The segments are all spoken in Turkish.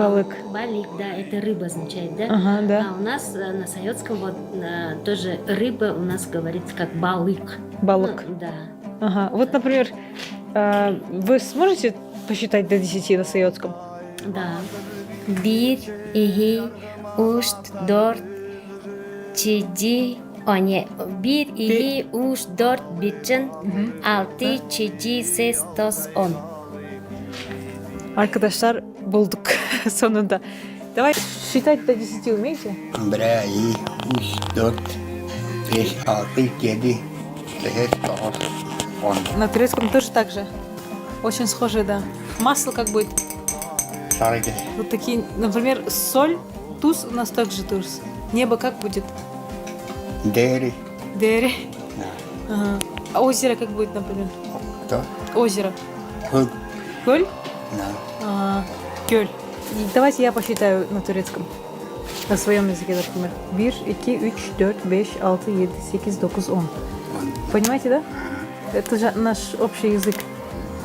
Balık. Балик, да, это рыба означает, да? Ага, да. А у нас э, на Советском вот э, тоже рыба у нас говорится как балык. Balık. Ну, да. Ага. Вот, например, э, вы сможете посчитать до 10 на Сайотском? Да. Bir, iki, üç, dört, yedi, o ne? Bir, iki, üç, dört, bütün, altı, yedi, sekiz, dokuz, on. Arkadaşlar bulduk sonunda. Давай считать до 10 умеете? Bir, iki, üç, dört, beş, altı, yedi, sekiz, dokuz, on. На турецком тоже так же. Очень схоже, да. Масло как будет. Sarıgül. Вот такие, например, соль, туз у нас также туз. Небо как будет? Değeri. Дери. Ha, Ага. А озеро как будет, например? Da. Озеро. Гölь? Ha. Ага. Гölь. Давайте я посчитаю на турецком. На своем языке, например. 1, 2, 3, 4, 5, 6, 7, 8, 9, 10. Понимаете, да? Это же наш общий язык.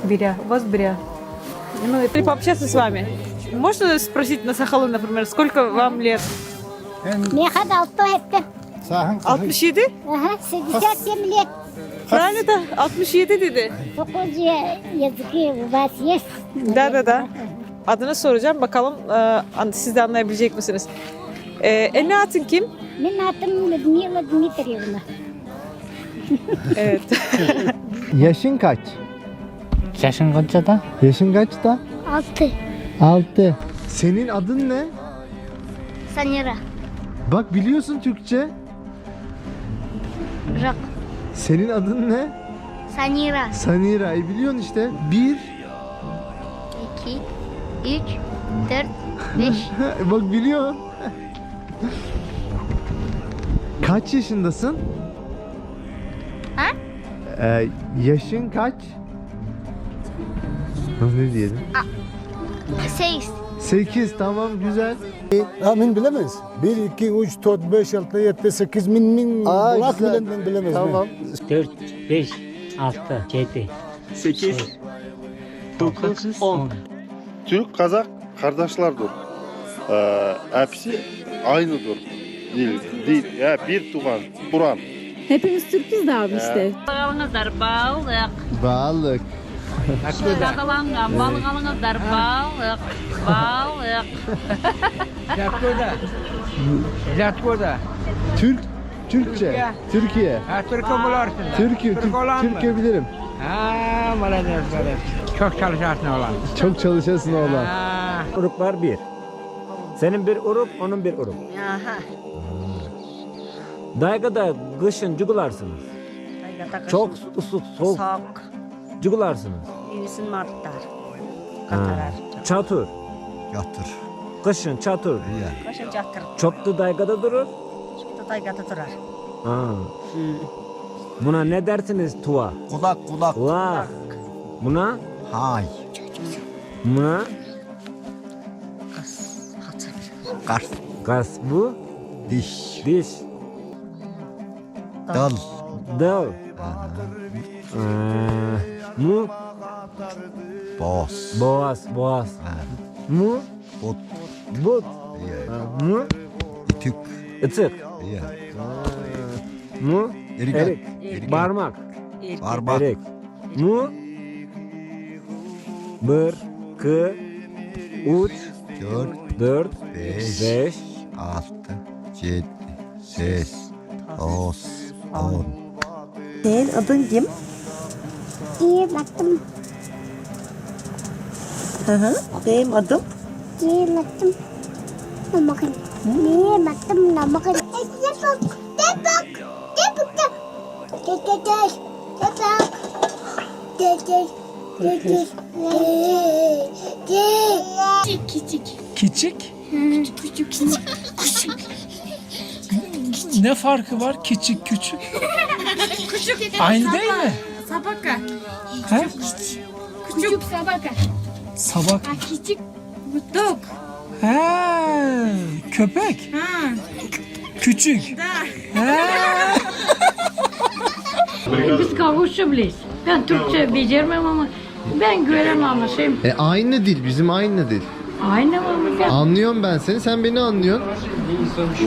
Беря. У вас беря. Ну, и пообщаться с вами. Можно спросить на Сахалын, например, сколько вам лет? Ne kadar altı etti? 67? Aha, 87 лет. Правильно да? 67 dedi. Dokuz языки у вас есть? Da da da. adını soracağım. Bakalım e, siz de anlayabilecek misiniz? E, Elini atın kim? Benim adım Ludmila Dmitrievna. Evet. Yaşın kaç? Yaşın kaçta da? Yaşın kaçta? Altı. Altı. Senin adın ne? Sanira. Bak biliyorsun Türkçe. Bırak. Senin adın ne? Sanira. Sanira. E biliyorsun işte. Bir. İki üç, dört, beş. Bak biliyorsun. kaç yaşındasın? Ha? Ee, yaşın kaç? Ne diyelim? Sekiz. 8 tamam güzel. Ha min bilemez. 1, 2, 3, 4, 5, 6, 7, 8, min min. Aa, Burak güzel. bilen min bilemez. Tamam. 4, 5, 6, 7, 8, 9, 10. Türk, Kazak kardeşlerdir. Ee, hepsi aynıdır. Dil, dil, ya bir tuğan, Kur'an. Hepimiz Türk'üz de abi işte. Balığınızlar balık. Balık. Kakalangan balığınızlar balık. Balık. Zatko'da. Zatko'da. Türk Türkçe. Türkiye. Ha Türk'ü bularsın. Türkiye, Türk? Türkiye bilirim. Ha malades malades. Çok çalışarsın olan. Çok çalışasın oğlan. Ha. Uruklar bir. Senin bir uruk, onun bir uruk. Aha. Daygada kışın cugularsınız. Çok ısık, soğuk Soğuk. cugularsınız. Yüzün martlar. Ha. Çatur. Yatır. Kışın çatur. Kaşın çatır. Çok da daygada durur. Taygada durar. Ha. Buna ne dersiniz tuva? Kulak kulak. Kulak. Buna? Hay. Buna? Kars. Kas bu? Diş. Diş. Dal. Dal. Ee, mu? Boz. Boğaz. Boğaz. Mu? Bot. Yeah. Ha, Mu? İtük. Yeah. Mu? Erik. Erik. Erik. Parmak. Parmak. Erik. Mu? Bir, iki, üç, Dört. dört, Beş. beş, Altı. Yedi. Sekiz. Dokuz. On. Senin adın kim? İyi baktım. Hı hı. Benim adım İyi baktım. Namakın. İyi baktım namakın. Depok. Depok. Depok. Depok. Depok. Depok. Depok. Küçük. Küçük? Küçük. Küçük. Küçük. Ne farkı var küçük küçük? Aynı değil mi? Sabaka. He? Küçük sabaka. Sabah. Küçük dog. He, köpek. Ha. Küçük. He. Biz kavuşabiliriz. Ben Türkçe becermem ama ben göremem ama şey. E aynı dil bizim aynı dil. Aynen amca. Anlıyorum ben seni. Sen beni anlıyorsun.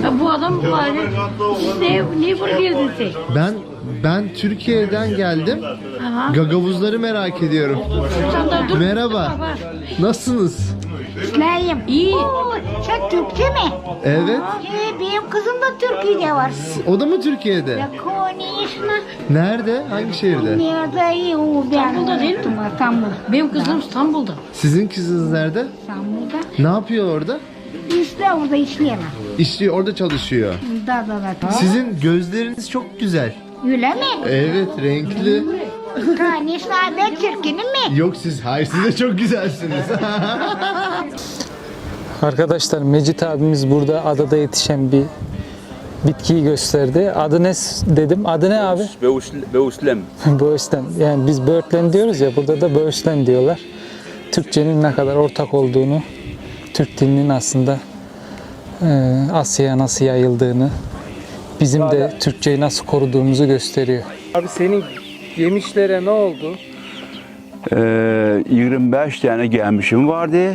Ya bu adam var ya. Ne, ne buraya girdin sen? Ben ben Türkiye'den geldim. Aha. Gagavuzları merak ediyorum. Sen de dur. Merhaba. Nasılsınız? İsmail'im. İyi. Oo, sen Türkçe mi? Evet. Ee, benim kızım da Türkiye'de var. O da mı Türkiye'de? Ya konuşma. Nerede? Hangi şehirde? Nerede iyi o İstanbul'da değil mi? İstanbul. Benim kızım İstanbul'da. Sizin kızınız nerede? İstanbul'da. Ne yapıyor orada? İşte orada işleyemem. İşliyor, orada çalışıyor. Da da da. Sizin gözleriniz çok güzel. Öyle mi? Evet, renkli. Konuşma ben Türk'ünüm mi? Yok siz, hayır siz de çok güzelsiniz. Arkadaşlar Mecit abimiz burada adada yetişen bir bitkiyi gösterdi. Adı ne dedim? Adı ne abi? Beuslem. Böğüslen. Yani biz böğürtlen diyoruz ya burada da böğüslen diyorlar. Türkçenin ne kadar ortak olduğunu, Türk dilinin aslında e, Asya'ya nasıl yayıldığını, bizim de Türkçeyi nasıl koruduğumuzu gösteriyor. Abi senin yemişlere ne oldu? Ee, 25 tane gelmişim vardı.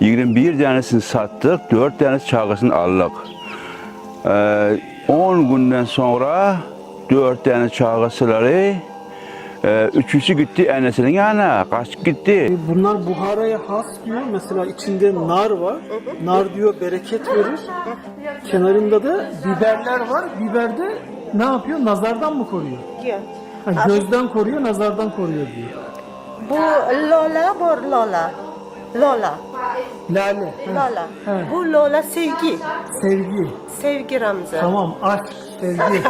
21 tanesini sattık, 4 tanesi çağrısını aldık. Ee, 10 günden sonra 4 tane çağrısıları e, üçüncü gitti enesinin yanına. Kaç gitti? Bunlar Buhara'ya has diyor. Mesela içinde nar var. Nar diyor bereket verir. Kenarında da biberler var. Biber de ne yapıyor? Nazardan mı koruyor? Ha, gözden koruyor, nazardan koruyor diyor. Bu Lola, bu Lola. Lola, Lale. ha, Lola. He. Bu Lola sevgi. Sevgi. Sevgi Ramza. Tamam, aşk, sevgi.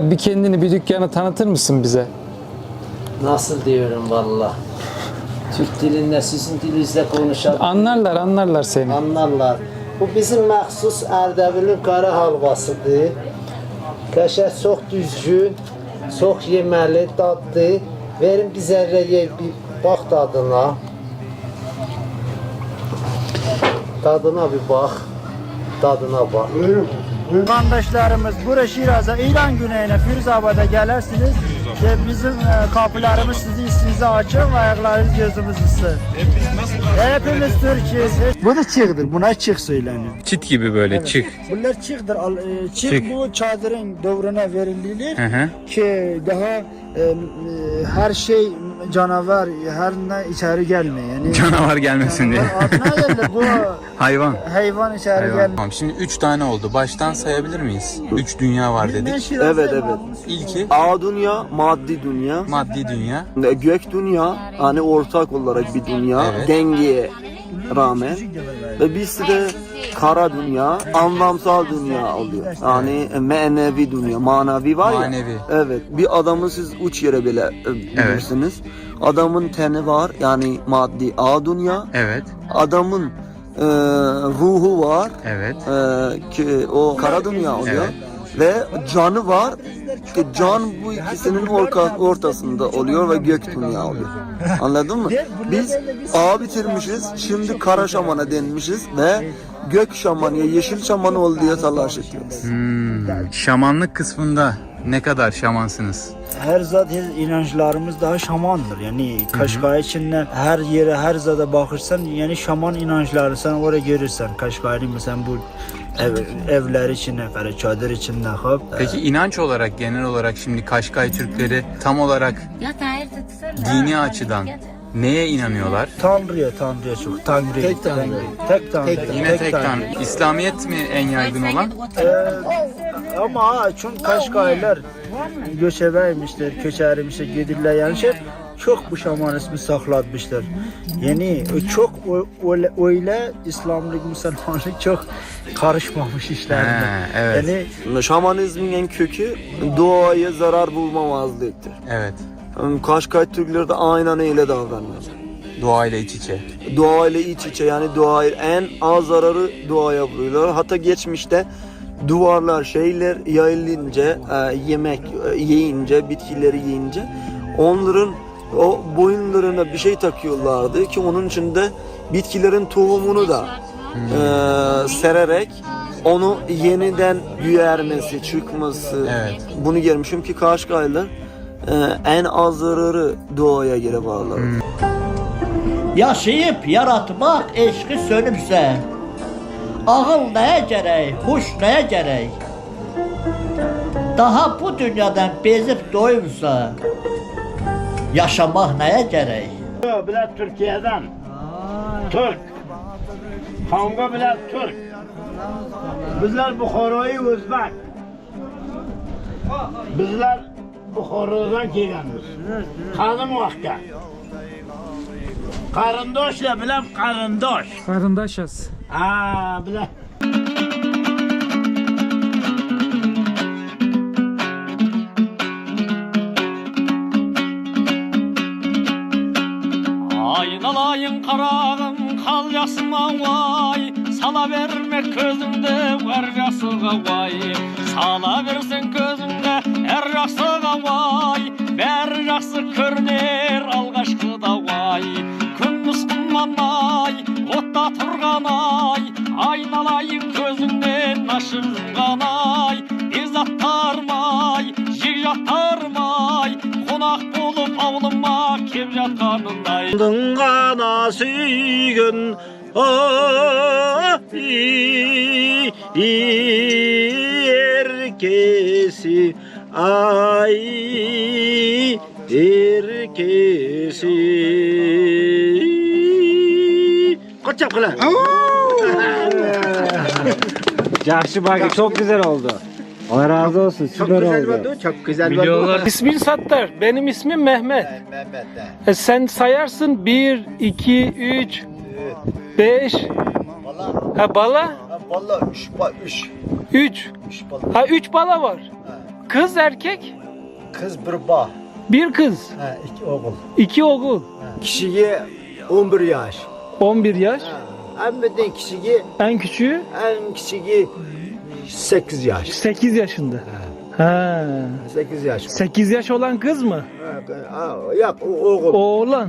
Bir kendini bir dükkanı tanıtır mısın bize? Nasıl diyorum valla. Türk dilinde sizin dilinizde konuşan Anlarlar, anlarlar seni. anlarlar. Bu bizim məxsus Ərdəbilin qara halvasıdır. Qəşəng çox düzgün, çox yeməli, dadlı. Verin bir zərrə bir bax dadına. Dadına bir bax. Dadına bax. Kardeşlerimiz buraya Şiraz'a, İran güneyine, Firuzabad'a gelirsiniz. Ve bizim e, kapılarımız sizi üstünüze açın ve ayaklarınız gözümüz ısın. Hepimiz Türk'üz. Bu da çıktır. Buna çık söyleniyor. Çit gibi böyle çık. Bunlar çıktır. Al- e, Çık, Çık. bu çadırın doğruna verilir Hı hı. ki daha e, e, her şey canavar her ne içeri gelmiyor. Yani Canavar gelmesin diye. Adına gelir bu Hayvan. hayvan içeri gelmiyor. Tamam şimdi 3 tane oldu. Baştan sayabilir miyiz? 3 dünya var dedik. Evet evet. İlki A dünya, maddi dünya. maddi dünya. Gök dünya hani ortak olarak bir dünya Evet. dengeye rağmen ve birisi de kara dünya anlamsal dünya oluyor. Yani manevi dünya manavi var ya. Manevi. Evet bir adamı siz uç yere bile e, bilirsiniz. Adamın teni var yani maddi A dünya. Evet. Adamın e, ruhu var Evet. e, ki o kara dünya oluyor. Ve canı var ki can bu ikisinin orka, ortasında oluyor ve gök dünya oluyor. Anladın mı? Biz A bitirmişiz, şimdi kara şamana denmişiz ve gök şamanı, yeşil şamanı ol diye talaş ediyoruz. Hmm, şamanlık kısmında ne kadar şamansınız? Her zat inançlarımız daha şamandır. Yani Kaşkay içinden her yere her zada bakırsan yani şaman inançları sen oraya görürsen Kaşkay'ın mesela bu ev, evler içine, kara çadır içinde hop. Peki inanç olarak genel olarak şimdi Kaşkay Türkleri tam olarak dini açıdan neye inanıyorlar? Tanrı'ya, Tanrı'ya çok. Tanrı. Tek Tanrı. Tek Tanrı. Yine tek tanrı. İslamiyet mi en yaygın olan? Ee, ama çünkü Kaşkaylar göçebeymişler, köçermişler, gidirler yani şey çok bu şamanizmi saklatmışlar. Yani çok o- öyle, öyle İslamlık, Müslümanlık çok karışmamış işlerine. He, evet. Yani şamanizmin en kökü doğaya zarar bulmamazlıktır. Evet. Yani Kaşkay Türkleri de aynen öyle davranıyor. Doğayla iç içe. doğayla iç içe yani doğaya en az zararı doğaya vuruyorlar. Hatta geçmişte duvarlar şeyler yayılınca e, yemek e, yiyince bitkileri yiyince onların o boyunlarına bir şey takıyorlardı ki onun içinde bitkilerin tohumunu da e, sererek onu yeniden büyermesi, çıkması. Evet. Bunu görmüşüm ki Kaşkaylar e, en az zararı doğaya göre varlar. Yaşayıp yaratmak eşki sönüpse Ağıl neye gerek, huş neye gerek Daha bu dünyadan bezip doyumsa Yaşamak neye gerek Bile Türkiye'den. Türk. Kongo bile Türk. Bizler Bukhora'yı Özbek. Bizler Bukhora'dan geleniz. Kanım vakti. Karındoşla bilem karındoş. Karındaşız. Aa bile. Aynalayın karağım kal yasıma vay Sala verme közümde var yasığa vay Sala versin közümde бәрі жақсы қалай бәрі жақсы көрінер алғашқыда уай Күн құман ай отта тұрған ай айналайын көзіңнен ашып жұмған ай бекзаттарым ай жекжаттарым қонақ болып аулыма кеп жатқанындай ғана сүйген еркесі ay erkesi. Kaç yapkılar? Cahşı bak çok güzel oldu. Allah razı olsun. Çok Süper güzel oldu. oldu. Çok güzel Milyonlar. oldu. İsmin Sattar. Benim ismim Mehmet. Mehmet e sen sayarsın 1, 2, 3, 5. Bala. Ha bala. Ha bala 3 3. 3. Ha 3 bala var. Kız erkek, Kız bir bağ. bir kız, Ha, iki oğul. iki oğul. Kişiye 11 yaş. 11 yaş. Hem de kişiye En küçüğü en küçüğü 8 yaş. 8 yaşında. Ha. 8 yaş. 8 yaş olan kız mı? Ha, ha, Yok o- oğul. Oğlan.